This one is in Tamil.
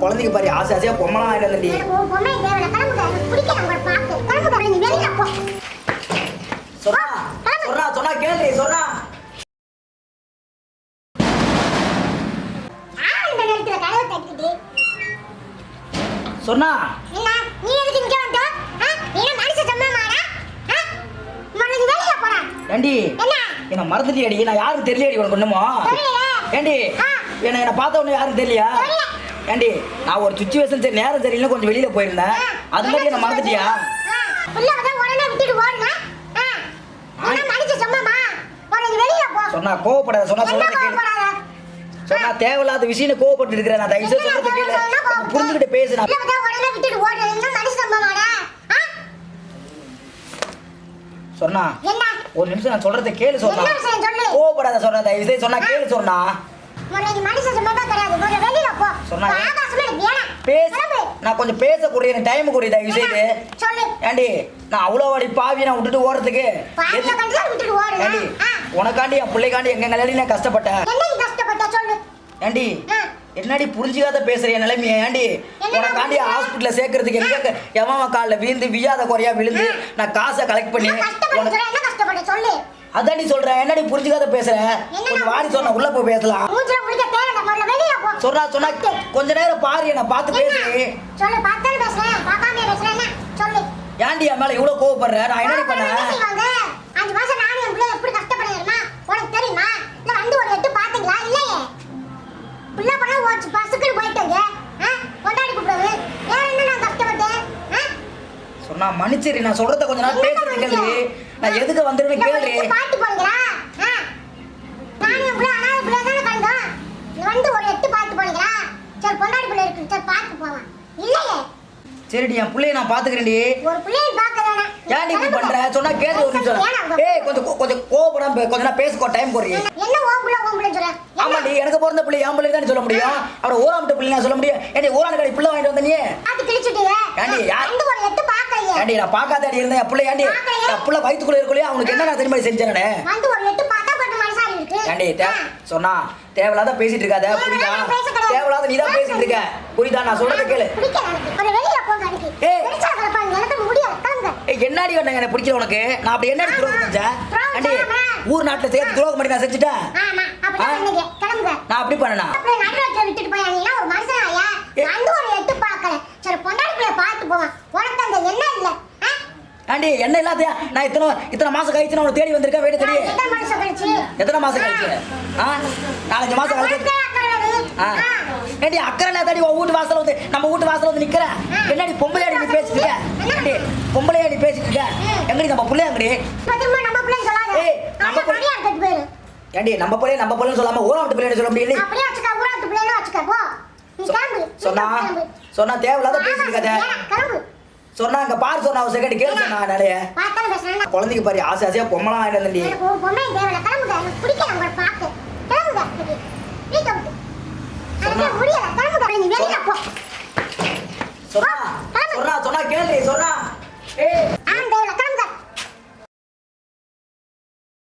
குழந்தைக்கு பாரு ஆசை ஆசையா பொம்மலாம் வெளியில போ. சொன்னா சொன்னா சொன்னா கேளு சொன்னா. சொன்னா. என்ன? நீ எதுக்கு இங்க வந்த? நீ என்ன மனுஷ சொன்னமாடா முதல்ல நீ வெளியில போடா. ஏண்டி? என்ன? என்ன மறந்துட்டி அடி நான் யாரும் தெரியலடி உனக்கு ஒண்ணுமோ. ஏண்டி. என்ன என்ன பார்த்த உடனே யாரும் தெரியலையா? தெரியல. ஏண்டி நான் ஒரு சுச்சுவேஷன் சரி நேரம் தெரியல கொஞ்சம் வெளியில போயிருந்தேன். அது மாதிரி என்ன மறந்துட்டியா? சொன்னா கோவப்படாத சொன்னா சொல்றது கேளு. கோவப்படாத. சொன்னா தேவையில்லாத விஷயம் கோவப்பட்டு இருக்கிறேன். நான் தயவு சொல்றது கேளு. புரிஞ்சுக்கிட்டு பேசு நான் உள்ள வந்தா உடனே விட்டுட்டு ஓடுற என்ன மனுஷ சொன்னமாடா ஆ? சொன்னா ஒரு நிமிஷம் நான் சொல்றதை கேளு சொன்னா. கோவப்படாத சொன்னா. தயவு சொன்னா கேளு சொன்னா. கிடையாது. வெளியில போ. ஆகாசமே எனக்கு வேணாம். பேச. நான் கொஞ்சம் எனக்கு டைம் கூடிய தயவு செய்து. சொல்லு. ஏண்டி நான் அவ்வளோ வாடி பாவி நான் விட்டுட்டு ஓடுறதுக்கு. விட்டுட்டு. உனக்காண்டி என் பிள்ளைக்காண்டி எங்க நிலையில நான் கஷ்டப்பட்டேன். கஷ்டப்பட்ட? சொல்லு. ஏண்டி. என்னடி புரிஞ்சுக்காத பேசுற என் நிலைமைய? ஏண்டி உனக்காண்டி? ஹாஸ்பிட்டல்ல சேர்க்கறதுக்கு எங்க எவன் காலில் விழுந்து வியாத குறையா விழுந்து நான் காசை கலெக்ட் பண்ணி சொல்லு. அதான் நீ சொல்ற. என்னடி புரிஞ்சுக்காத பேசுற? கொஞ்சம் வாடி சொன்ன உள்ள போய் பேசலாம். போ. சொன்னா சொன்னா கொஞ்ச நேரம் பாரு என்ன பார்த்து பேசு? சொல்லு பார்த்தாலும் பேசுறேன். பார்க்காம பேசுறேன். சொல்லு. ஏன்டி என் மேல இவ்வளவு கோவப்படுற? நான் என்னடி செய்வாங்க? அஞ்சு மாசம் நானும் என் பிள்ளை எப்படி கஷ்டப்படுறேன் தெரியுமா? உனக்கு தெரியுமா? இல்ல வந்து ஒரு எட்டு பாத்தீங்களா இல்லையே. பிள்ளை பண்ண ஓச்சு பஸ்ஸுக்குன்னு போயிட்டேங்க ஆ? கொண்டாடி கூப்பிடுறது வேற என்ன நான் கஷ்டப்பட்டேன் ஆ? சொன்னா மன்னிச்சிரு நான் சொல்றத கொஞ்ச நேரம் பேசுறது கேள்வி நான் எதுக்கு வந்துருவேன் கேள்வி பாட்டு? நானும் என் பிள்ளை அனாதை பிள்ளை தானே நீ வந்து ஒரு எட்டு பாட்டு போனீங்களா சரி பொண்டாடி பிள்ளை இருக்கு. சரி பார்த்து போவான் இல்லையே. சரிடி என் பிள்ளைய நான் பாத்துக்கிறேன்டி. ஒரு பிள்ளையை பார்க்க தானே ஏன்டி இப்படி பண்ற? சொன்னா கேட்டு ஒரு நிமிஷம். ஏய் கொஞ்சம் கொஞ்சம் கோவப்படாம பே- கொஞ்ச நேரம் பேசுக்கோ டைம் குறைய என்ன ஓம் பிள்ளை ஓம் பிள்ளை சொல்ற? ஆமாடி எனக்கு பிறந்த பிள்ளை என் பிள்ளை தான் சொல்ல முடியும். அவரை ஊராமட்ட பிள்ளை நான் சொல்ல முடியும். ஏண்டி ஊரான கடை பிள்ளை வாங்கிட்டு வந்த நீ? பார்த்து கிழிச்சுட்டீங்க. ஏண்டி, யார்? வந்து ஒரு எட்டு பார்க்கலையே ஏண்டி நான் பார்க்காதாடி இருந்தேன் என் பிள்ளை ஏண்டி? என் பிள்ளை வயிற்றுக்குள்ள இருக்கலையே? அவனுக்கு என்ன நான் திரும்ப செஞ்சேன் வந்து ஒரு எட்டு பார்த்தா கொஞ்சம் மனசாரி இருக்கு. ஏண்டி சொன்னா தேவையில்லாத பேசிட்டு இருக்காத புரியுதா. தேவையில்லாத நீ தான் பேசிட்டு இருக்க. புரியுதா? நான் சொல்றத கேளு. என்னடி பண்ண எனக்கு பிடிக்கல உனக்கு? நான் அப்படி என்னடி துரோகம் செஞ்சேன்? செய்யாம. ஊர் நாட்டுல சேர்த்து துரோகம் பண்ணி நான் செஞ்சுட்டேன்? நான் அப்படி பண்ணனா அப்படியே நடுரோட்டில் விட்டுட்டு போயாங்கன்னா ஒரு மனுஷன் ஐயா ஏ. வந்து ஒரு எட்டு பார்க்கல சரி பொண்டாடி பிள்ளைய பார்த்து போவான் உனக்கு அந்த எண்ணம் இல்ல ஆ? ஆண்டி என்ன இல்லாதயா? நான் இத்தனை இத்தனை மாசம் கழிச்சு நான் தேடி வந்திருக்கேன். வீடு தேடி. எத்தனை மாசம் கழிச்சு? ஆ. நாலஞ்சு மாசம் கழிச்சு. ஆ. ஏண்டி அக்கறை தாடி உன் வீட்டு வாசல்ல வந்து நம்ம வீட்டு வாசல்ல வந்து நிக்கிற? என்னடி பொம்பளையாடி நீ பேசிட்டு இருக்க? நீ பேசிட்டு இருக்க? எங்கடி நம்ம புள்ளைய எங்கடி? நம்ம சொல்லாத. ஏய், நம்ம பிள்ளை- நம்ம பிள்ளைன்னு சொல்லாம ஊராமட்டு பிள்ளைன்னு சொல்ல முடியல. சொன்னா. சொன்னா தேவையில்லாத பேசிட்டு இருக்காத. வேணாம், கிளம்பு. சொன்னா அங்க பாரு சொன்னா ஒரு செகண்ட் கேளு சொன்னா நிறைய. குழந்தைக்கு பாரு ஆசை ஆசையா பொம்மலாம். வீட்டை விட்டு. சொன்னா-. சொன்னா சொன்னா சொன்னா கேளு சொன்னா ஏய்